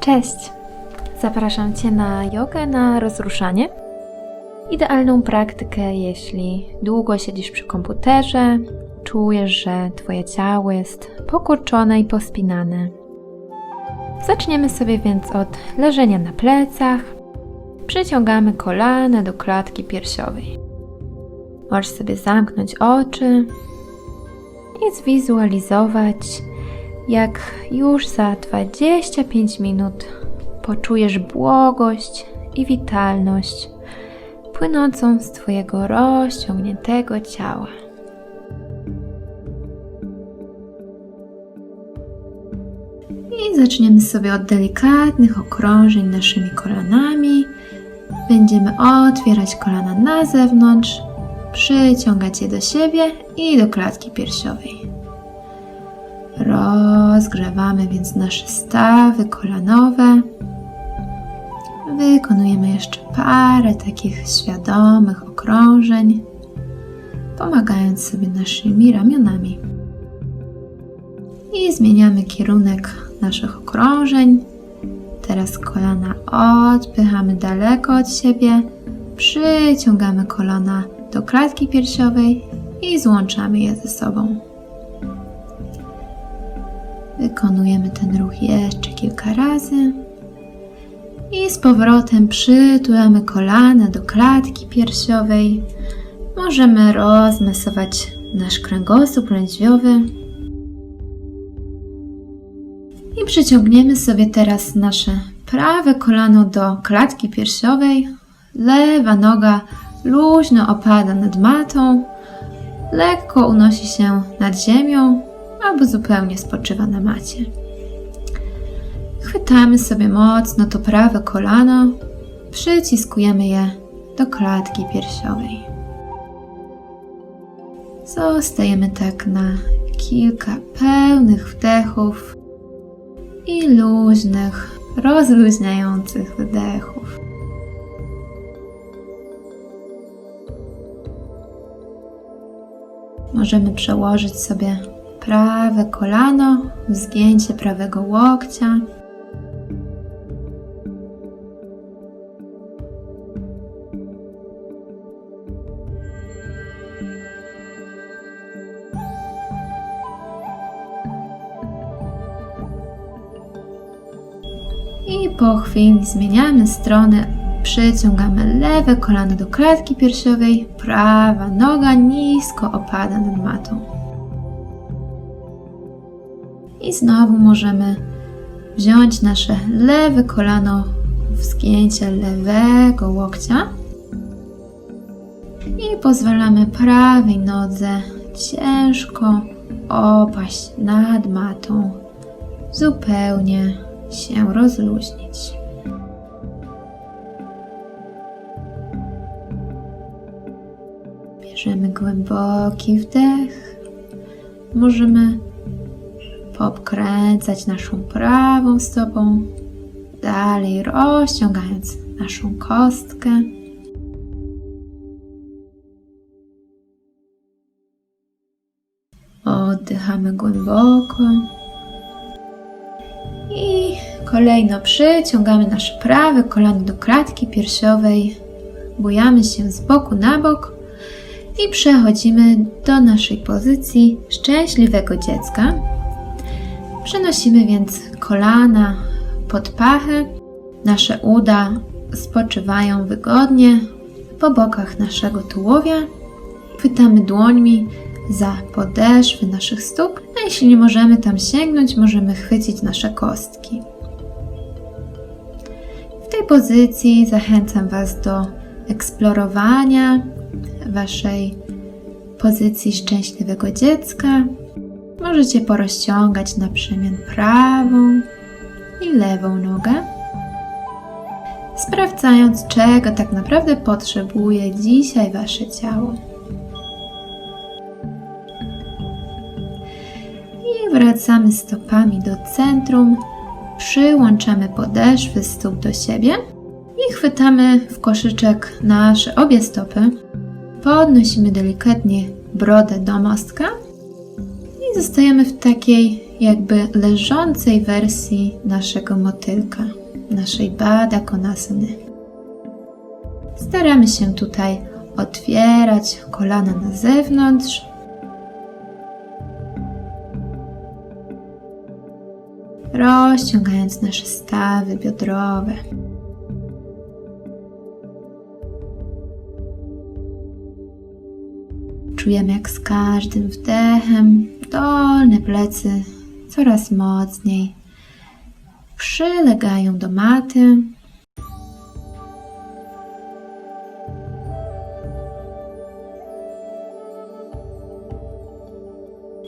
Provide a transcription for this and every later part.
Cześć! Zapraszam Cię na jogę na rozruszanie. Idealną praktykę, jeśli długo siedzisz przy komputerze, czujesz, że Twoje ciało jest pokurczone i pospinane. Zaczniemy sobie więc od leżenia na plecach. Przyciągamy kolana do klatki piersiowej. Możesz sobie zamknąć oczy i zwizualizować, jak już za 25 minut poczujesz błogość i witalność płynącą z Twojego rozciągniętego ciała. I zaczniemy sobie od delikatnych okrążeń naszymi kolanami. Będziemy otwierać kolana na zewnątrz, przyciągać je do siebie i do klatki piersiowej. Rozgrzewamy więc nasze stawy kolanowe. Wykonujemy jeszcze parę takich świadomych okrążeń, pomagając sobie naszymi ramionami. I zmieniamy kierunek naszych okrążeń. Teraz kolana odpychamy daleko od siebie, przyciągamy kolana do klatki piersiowej i złączamy je ze sobą. Wykonujemy ten ruch jeszcze kilka razy. I z powrotem przytulamy kolana do klatki piersiowej. Możemy rozmasować nasz kręgosłup lędźwiowy. I przyciągniemy sobie teraz nasze prawe kolano do klatki piersiowej. Lewa noga luźno opada nad matą. Lekko unosi się nad ziemią albo zupełnie spoczywa na macie. Chwytamy sobie mocno to prawe kolano, przyciskujemy je do klatki piersiowej. Zostajemy tak na kilka pełnych wdechów i luźnych, rozluźniających wydechów. Możemy przełożyć sobie prawe kolano zgięcie prawego łokcia. I po chwili zmieniamy stronę, przyciągamy lewe kolano do klatki piersiowej, prawa noga nisko opada nad matą. I znowu możemy wziąć nasze lewe kolano w zgięcie lewego łokcia i pozwalamy prawej nodze ciężko opaść nad matą, zupełnie się rozluźnić. Bierzemy głęboki wdech. Możemy poobkręcać naszą prawą stopą, dalej rozciągając naszą kostkę. Oddychamy głęboko. I kolejno przyciągamy nasze prawe kolano do klatki piersiowej. Bujamy się z boku na bok i przechodzimy do naszej pozycji szczęśliwego dziecka. Przenosimy więc kolana pod pachę. Nasze uda spoczywają wygodnie po bokach naszego tułowia. Chwytamy dłońmi za podeszwy naszych stóp, a jeśli nie możemy tam sięgnąć, możemy chwycić nasze kostki. W tej pozycji zachęcam Was do eksplorowania Waszej pozycji szczęśliwego dziecka. Możecie porozciągać na przemian prawą i lewą nogę, sprawdzając, czego tak naprawdę potrzebuje dzisiaj Wasze ciało. I wracamy stopami do centrum, przyłączamy podeszwy stóp do siebie i chwytamy w koszyczek nasze obie stopy. Podnosimy delikatnie brodę do mostka i zostajemy w takiej jakby leżącej wersji naszego motylka, naszej Bada Konasany. Staramy się tutaj otwierać kolana na zewnątrz. Rozciągając nasze stawy biodrowe. Czujemy jak z każdym wdechem dolne plecy coraz mocniej przylegają do maty.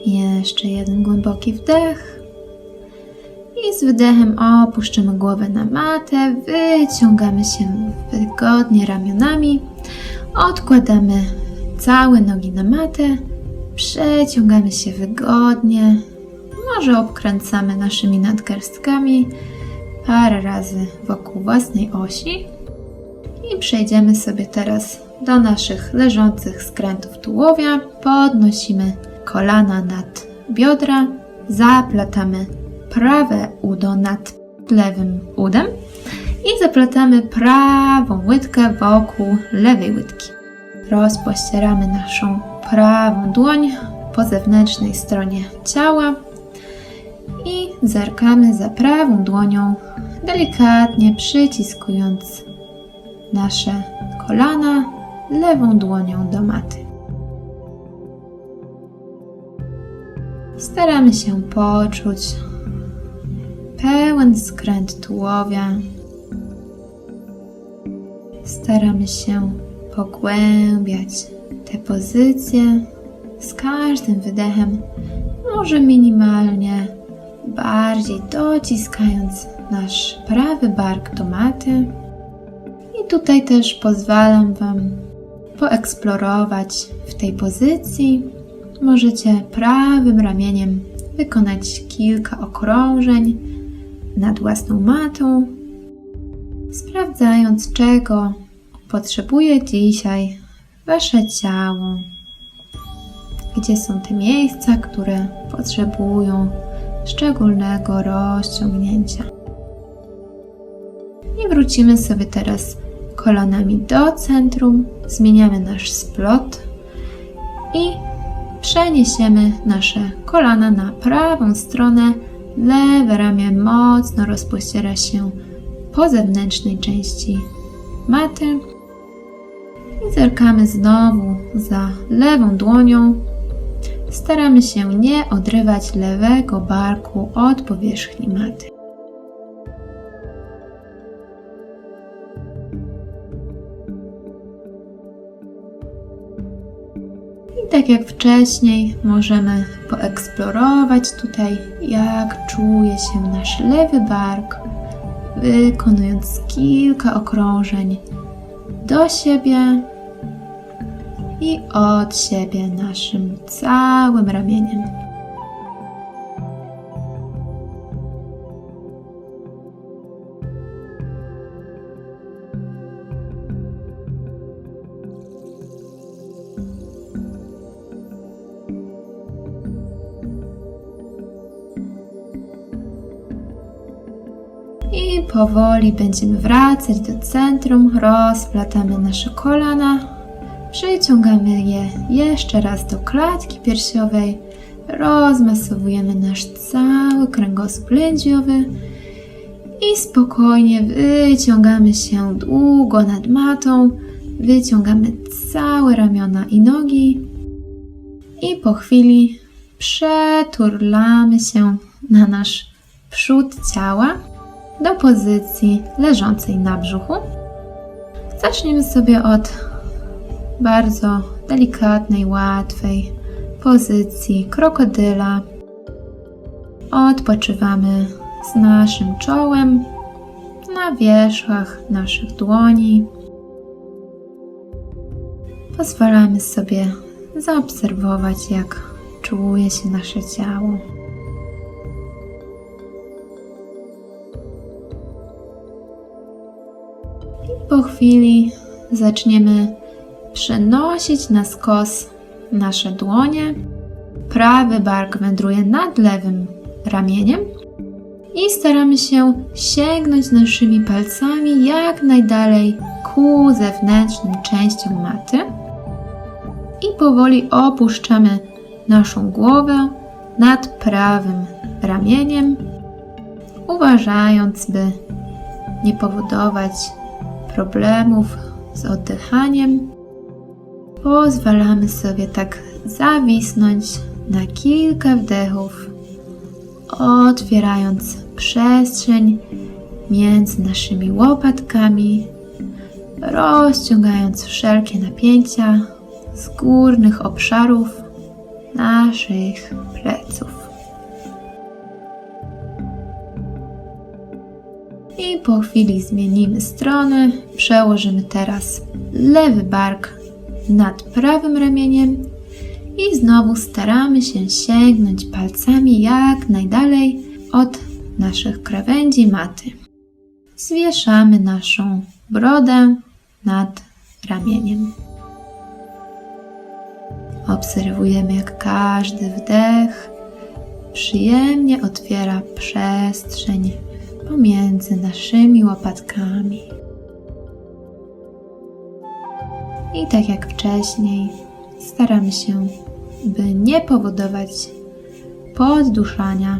Jeszcze jeden głęboki wdech. I z wydechem opuszczamy głowę na matę, wyciągamy się wygodnie ramionami, odkładamy całe nogi na matę, przeciągamy się wygodnie, może obkręcamy naszymi nadgarstkami parę razy wokół własnej osi i przejdziemy sobie teraz do naszych leżących skrętów tułowia. Podnosimy kolana nad biodra, zaplatamy prawe udo nad lewym udem i zaplatamy prawą łydkę wokół lewej łydki. Rozpościeramy naszą prawą dłoń po zewnętrznej stronie ciała i zerkamy za prawą dłonią, delikatnie przyciskując nasze kolana lewą dłonią do maty. Staramy się poczuć pełen skręt tułowia. Staramy się pogłębiać te pozycje z każdym wydechem, może minimalnie bardziej dociskając nasz prawy bark do maty. I tutaj też pozwalam Wam poeksplorować w tej pozycji. Możecie prawym ramieniem wykonać kilka okrążeń nad własną matą, sprawdzając, czego potrzebuje dzisiaj Wasze ciało. Gdzie są te miejsca, które potrzebują szczególnego rozciągnięcia. I wrócimy sobie teraz kolanami do centrum, zmieniamy nasz splot i przeniesiemy nasze kolana na prawą stronę. Lewe ramię mocno rozpościera się po zewnętrznej części maty. I zerkamy znowu za lewą dłonią. Staramy się nie odrywać lewego barku od powierzchni maty. I tak jak wcześniej, możemy poeksplorować tutaj, jak czuje się nasz lewy bark, wykonując kilka okrążeń do siebie i od siebie naszym całym ramieniem. I powoli będziemy wracać do centrum, rozplatamy nasze kolana, przyciągamy je jeszcze raz do klatki piersiowej, rozmasowujemy nasz cały kręgosłup lędźwiowy i spokojnie wyciągamy się długo nad matą, wyciągamy całe ramiona i nogi i po chwili przeturlamy się na nasz przód ciała do pozycji leżącej na brzuchu. Zaczniemy sobie od bardzo delikatnej, łatwej pozycji krokodyla. Odpoczywamy z naszym czołem na wierzchach naszych dłoni. Pozwalamy sobie zaobserwować, jak czuje się nasze ciało. po chwili zaczniemy przenosić na skos nasze dłonie. Prawy bark wędruje nad lewym ramieniem i staramy się sięgnąć naszymi palcami jak najdalej ku zewnętrznym częściom maty i powoli opuszczamy naszą głowę nad prawym ramieniem, uważając, by nie powodować problemów z oddychaniem. Pozwalamy sobie tak zawisnąć na kilka wdechów, otwierając przestrzeń między naszymi łopatkami, rozciągając wszelkie napięcia z górnych obszarów naszych pleców. I po chwili zmienimy stronę. Przełożymy teraz lewy bark nad prawym ramieniem i znowu staramy się sięgnąć palcami jak najdalej od naszych krawędzi maty. Zwieszamy naszą brodę nad ramieniem. Obserwujemy, jak każdy wdech przyjemnie otwiera przestrzeń pomiędzy naszymi łopatkami. I tak jak wcześniej, staramy się, by nie powodować podduszania.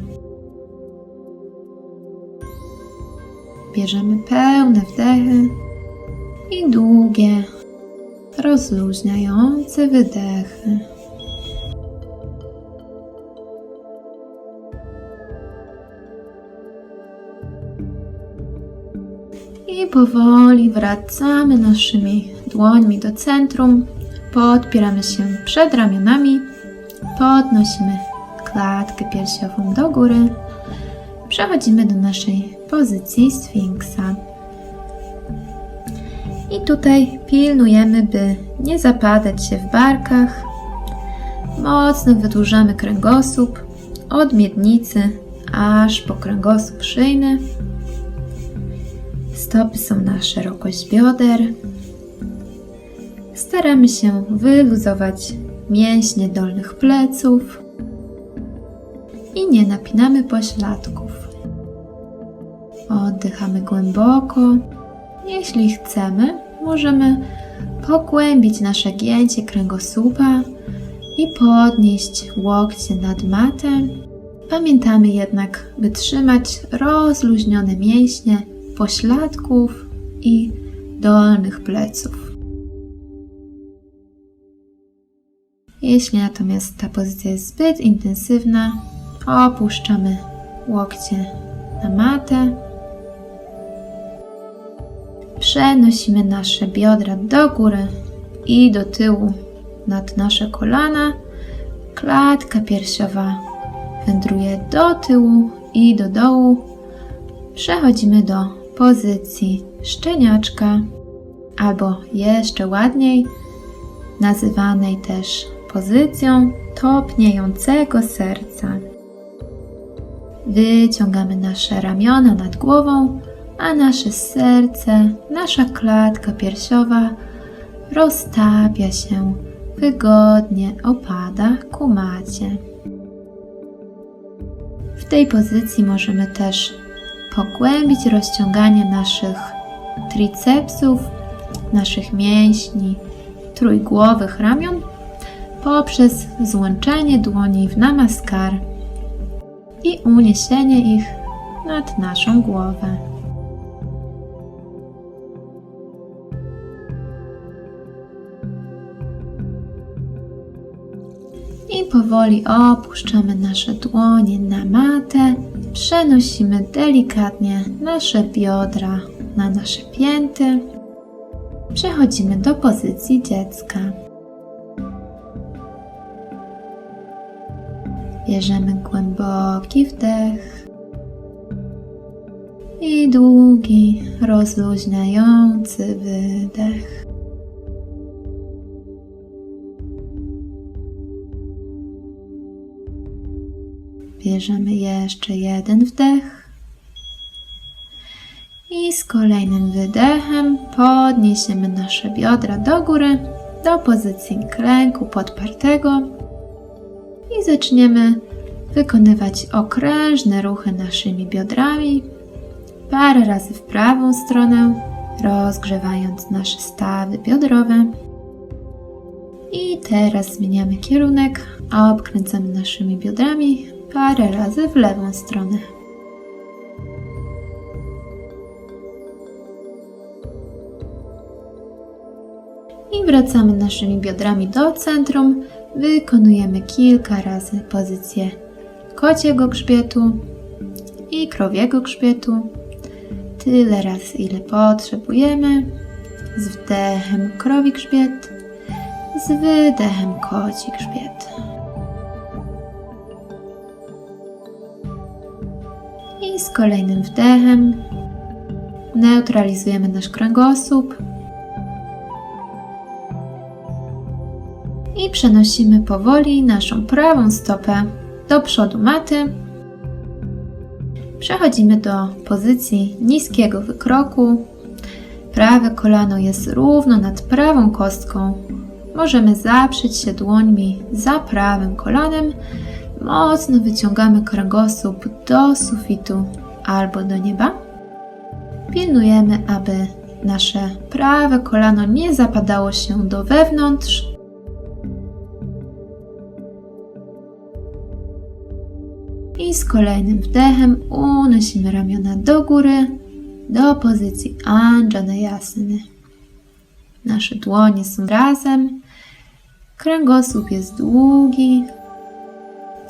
Bierzemy pełne wdechy i długie, rozluźniające wydechy. I powoli wracamy naszymi dłońmi do centrum, podpieramy się przed ramionami, podnosimy klatkę piersiową do góry, przechodzimy do naszej pozycji Sfinksa. I tutaj pilnujemy, by nie zapadać się w barkach. Mocno wydłużamy kręgosłup od miednicy aż po kręgosłup szyjny. Stopy są na szerokość bioder. Staramy się wyluzować mięśnie dolnych pleców i nie napinamy pośladków. Oddychamy głęboko. Jeśli chcemy, możemy pogłębić nasze gięcie kręgosłupa i podnieść łokcie nad matę. Pamiętamy jednak, by trzymać rozluźnione mięśnie pośladków i dolnych pleców. Jeśli natomiast ta pozycja jest zbyt intensywna, opuszczamy łokcie na matę. Przenosimy nasze biodra do góry i do tyłu nad nasze kolana. Klatka piersiowa wędruje do tyłu i do dołu. Przechodzimy do pozycji szczeniaczka, albo jeszcze ładniej, nazywanej też pozycją topniejącego serca. Wyciągamy nasze ramiona nad głową, a nasze serce, nasza klatka piersiowa roztapia się, wygodnie opada ku macie. W tej pozycji możemy też pogłębić rozciąganie naszych tricepsów, naszych mięśni trójgłowych ramion poprzez złączenie dłoni w namaskar i uniesienie ich nad naszą głowę. I powoli opuszczamy nasze dłonie na matę. Przenosimy delikatnie nasze biodra na nasze pięty. Przechodzimy do pozycji dziecka. Bierzemy głęboki wdech i długi, rozluźniający wydech. Bierzemy jeszcze jeden wdech. I z kolejnym wydechem podniesiemy nasze biodra do góry, do pozycji klęku podpartego i zaczniemy wykonywać okrężne ruchy naszymi biodrami, parę razy w prawą stronę, rozgrzewając nasze stawy biodrowe. I teraz zmieniamy kierunek, a obkręcamy naszymi biodrami parę razy w lewą stronę. I wracamy naszymi biodrami do centrum. Wykonujemy kilka razy pozycję kociego grzbietu i krowiego grzbietu. Tyle razy, ile potrzebujemy. Z wdechem krowi grzbiet, z wydechem koci grzbiet. I z kolejnym wdechem neutralizujemy nasz kręgosłup i przenosimy powoli naszą prawą stopę do przodu maty. Przechodzimy do pozycji niskiego wykroku. Prawe kolano jest równo nad prawą kostką. Możemy zaprzeć się dłońmi za prawym kolanem. Mocno wyciągamy kręgosłup do sufitu albo do nieba. Pilnujemy, aby nasze prawe kolano nie zapadało się do wewnątrz, I z kolejnym wdechem unosimy ramiona do góry, do pozycji Anjaneyasany. Nasze dłonie są razem, kręgosłup jest długi,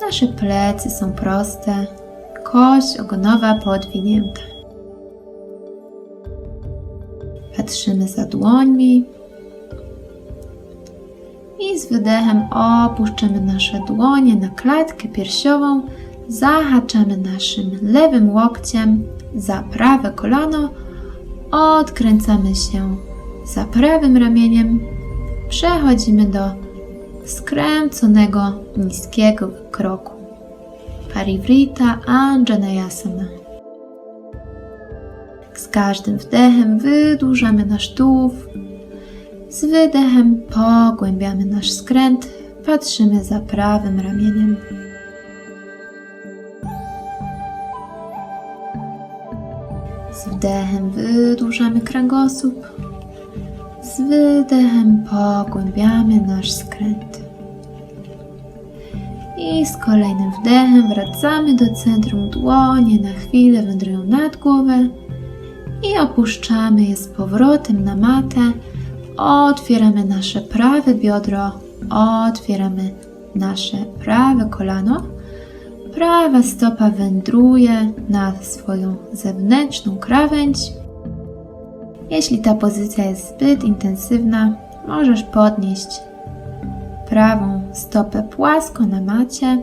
nasze plecy są proste, kość ogonowa podwinięta. Patrzymy za dłońmi i z wydechem opuszczamy nasze dłonie na klatkę piersiową, zahaczamy naszym lewym łokciem za prawe kolano, odkręcamy się za prawym ramieniem, przechodzimy do skręconego niskiego kroku. Parivrita Anjaneyasana. Z każdym wdechem wydłużamy nasz tułów, z wydechem pogłębiamy nasz skręt, patrzymy za prawym ramieniem. Wdechem wydłużamy kręgosłup. Z wydechem pogłębiamy nasz skręt. I z kolejnym wdechem wracamy do centrum. Dłonie na chwilę wędrują nad głowę i opuszczamy je z powrotem na matę. Otwieramy nasze prawe biodro, otwieramy nasze prawe kolano Prawa stopa wędruje na swoją zewnętrzną krawędź. Jeśli ta pozycja jest zbyt intensywna, możesz podnieść prawą stopę płasko na macie.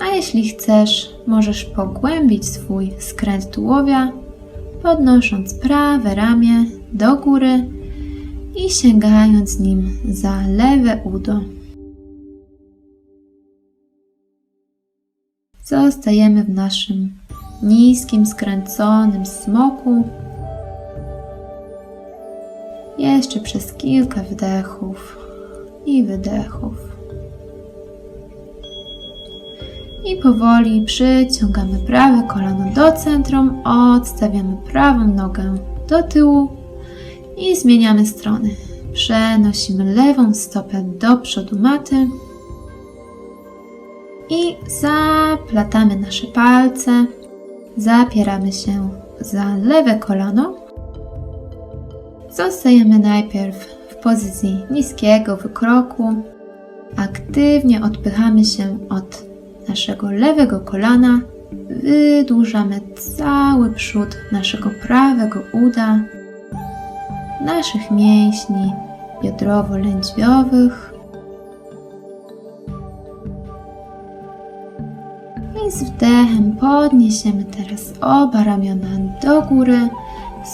A jeśli chcesz, możesz pogłębić swój skręt tułowia, podnosząc prawe ramię do góry i sięgając nim za lewe udo. Zostajemy w naszym niskim, skręconym smoku. Jeszcze przez kilka wdechów i wydechów. I powoli przyciągamy prawe kolano do centrum, odstawiamy prawą nogę do tyłu i zmieniamy strony. Przenosimy lewą stopę do przodu maty i zaplatamy nasze palce, zapieramy się za lewe kolano. Zostajemy najpierw w pozycji niskiego wykroku. Aktywnie odpychamy się od naszego lewego kolana. Wydłużamy cały przód naszego prawego uda, naszych mięśni biodrowo-lędźwiowych z wdechem podniesiemy teraz oba ramiona do góry,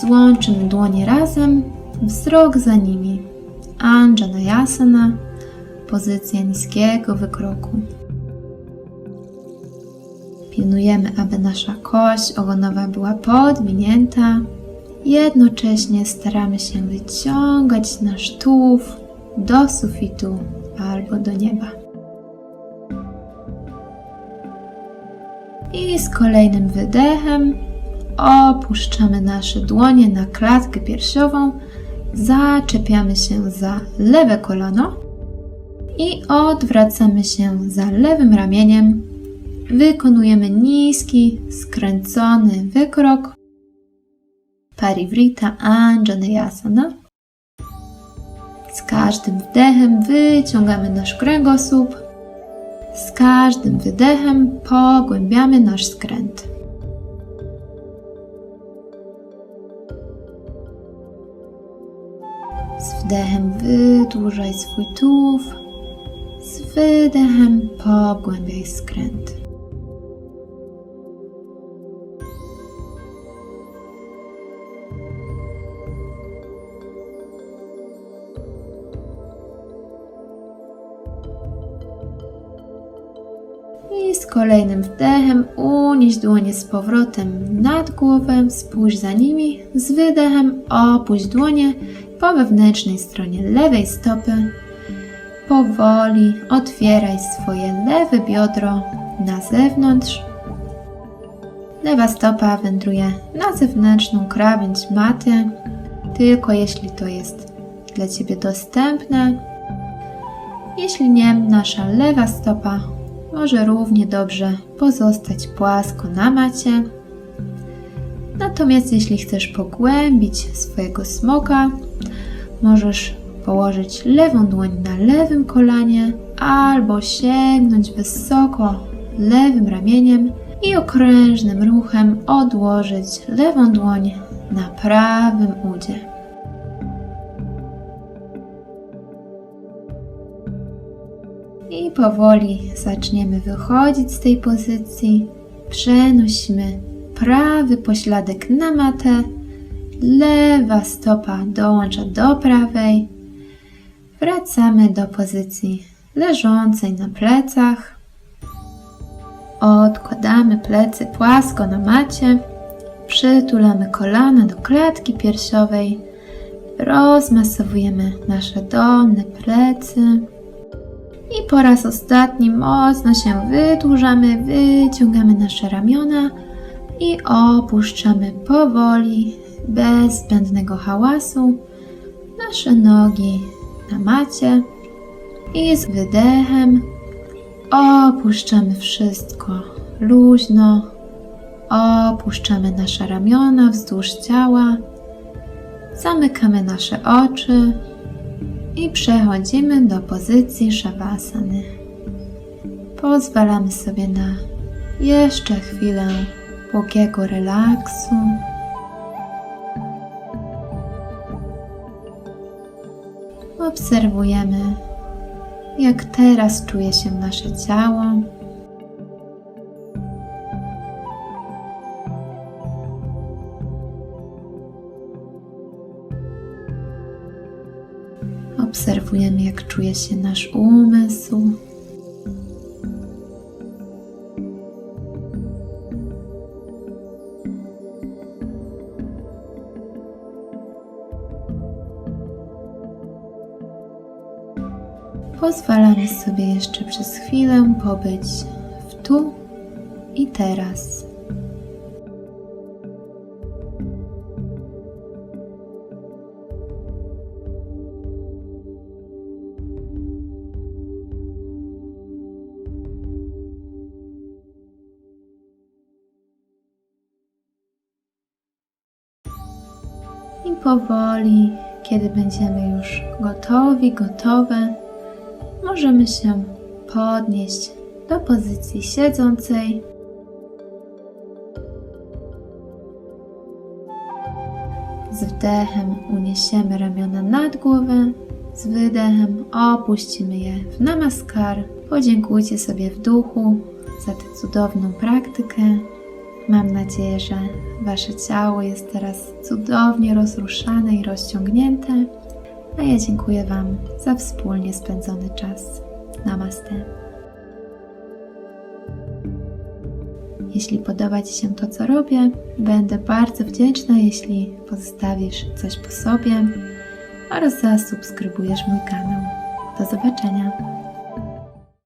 złączymy dłonie razem, wzrok za nimi. Anjaneyasana, pozycja niskiego wykroku. Pilnujemy, aby nasza kość ogonowa była podwinięta. Jednocześnie staramy się wyciągać nasz tułów do sufitu albo do nieba. I z kolejnym wydechem opuszczamy nasze dłonie na klatkę piersiową, zaczepiamy się za lewe kolano i odwracamy się za lewym ramieniem. Wykonujemy niski, skręcony wykrok. Parivrita Anjaneyasana. Z każdym wdechem wyciągamy nasz kręgosłup. Z każdym wydechem pogłębiamy nasz skręt. Z wdechem wydłużaj swój tułów. Z wydechem pogłębiaj skręt. Kolejnym wdechem unieś dłonie z powrotem nad głowę, spójrz za nimi. Z wydechem opuść dłonie po wewnętrznej stronie lewej stopy. Powoli otwieraj swoje lewe biodro na zewnątrz. Lewa stopa wędruje na zewnętrzną krawędź maty, tylko jeśli to jest dla Ciebie dostępne. Jeśli nie, nasza lewa stopa może równie dobrze pozostać płasko na macie. Natomiast jeśli chcesz pogłębić swojego smoka, możesz położyć lewą dłoń na lewym kolanie albo sięgnąć wysoko lewym ramieniem i okrężnym ruchem odłożyć lewą dłoń na prawym udzie. Powoli zaczniemy wychodzić z tej pozycji. Przenosimy prawy pośladek na matę, lewa stopa dołącza do prawej. Wracamy do pozycji leżącej na plecach. Odkładamy plecy płasko na macie. Przytulamy kolana do klatki piersiowej. Rozmasowujemy nasze dolne plecy. I po raz ostatni mocno się wydłużamy, wyciągamy nasze ramiona i opuszczamy powoli, bez zbędnego hałasu, nasze nogi na macie. I z wydechem opuszczamy wszystko luźno, opuszczamy nasze ramiona wzdłuż ciała, zamykamy nasze oczy i przechodzimy do pozycji Shavasany. Pozwalamy sobie na jeszcze chwilę długiego relaksu. Obserwujemy, jak teraz czuje się nasze ciało. Obserwujemy, jak czuje się nasz umysł. Pozwalamy sobie jeszcze przez chwilę pobyć w tu i teraz. Kiedy będziemy już gotowi, gotowe, możemy się podnieść do pozycji siedzącej. Z wdechem uniesiemy ramiona nad głowę, z wydechem opuścimy je w namaskar. Podziękujcie sobie w duchu za tę cudowną praktykę. Mam nadzieję, że Wasze ciało jest teraz cudownie rozruszane i rozciągnięte, a ja dziękuję Wam za wspólnie spędzony czas. Namaste. Jeśli podoba Ci się to, co robię, będę bardzo wdzięczna, jeśli pozostawisz coś po sobie oraz zasubskrybujesz mój kanał. Do zobaczenia.